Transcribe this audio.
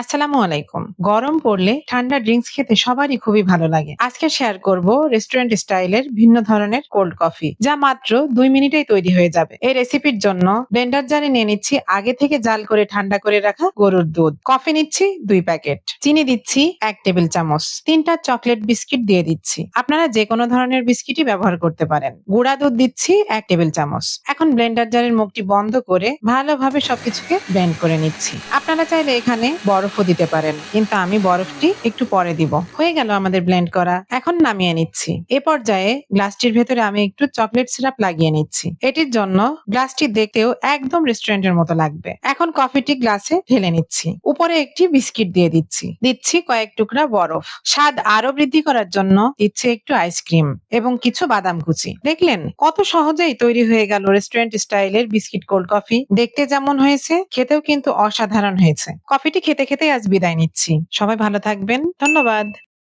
আসসালামু আলাইকুম। গরম পড়লে ঠান্ডা ড্রিঙ্কস খেতে সবারই খুবই ভালো লাগে। আজকে শেয়ার করব রেস্টুরেন্ট স্টাইলের ভিন্ন ধরনের কোল্ড কফি যা মাত্র দুই মিনিটেই তৈরি হয়ে যাবে। এই রেসিপির জন্য ব্লেন্ডার জারে নিয়ে নিচ্ছি আগে থেকে জাল করে ঠান্ডা করে রাখা গরুর দুধ। কফি নিচ্ছি দুই প্যাকেট চিনি দিচ্ছি এক টেবিল চামচ। তিনটা চকলেট বিস্কিট দিয়ে দিচ্ছি। আপনারা যে কোনো ধরনের বিস্কিটই ব্যবহার করতে পারেন। গুঁড়া দুধ দিচ্ছি এক টেবিল চামচ। এখন ব্লেন্ডার জারের মুখটি বন্ধ করে ভালোভাবে সবকিছুকে ব্লেন্ড করে নিচ্ছি। আপনারা চাইলে এখানে বরফও দিতে পারেন। কিন্তু আমি বরফটি একটু পরে দিব। হয়ে গেল আমাদের ব্লেন্ড করা। এখন নামিয়ে নিচ্ছি। এ পর্যায়ে গ্লাসটির ভেতরে আমি একটু চকলেট সিরাপ লাগিয়ে নিচ্ছি। এটির জন্য গ্লাসটি দেখতেও একদম রেস্টুরেন্টের মতো লাগবে। এখন কফিটি গ্লাসে ঢেলে নিচ্ছি। উপরে একটি বিস্কিট দিয়ে দিচ্ছি। দিচ্ছি কয়েক টুকরা বরফ। স্বাদ আরও বৃদ্ধি করার জন্য দিচ্ছি একটু আইসক্রিম এবং কিছু বাদাম কুচি। দেখলেন, কত সহজেই তৈরি হয়ে গেল রেস্টুরেন্ট স্টাইলের বিস্কিট কোল্ড কফি দেখতে যেমন হয়েছে, খেতেও কিন্তু অসাধারণ হয়েছে। কফিটি খেতে খেতে আজ বিদায় নিচ্ছি। সবাই ভালো থাকবেন। ধন্যবাদ।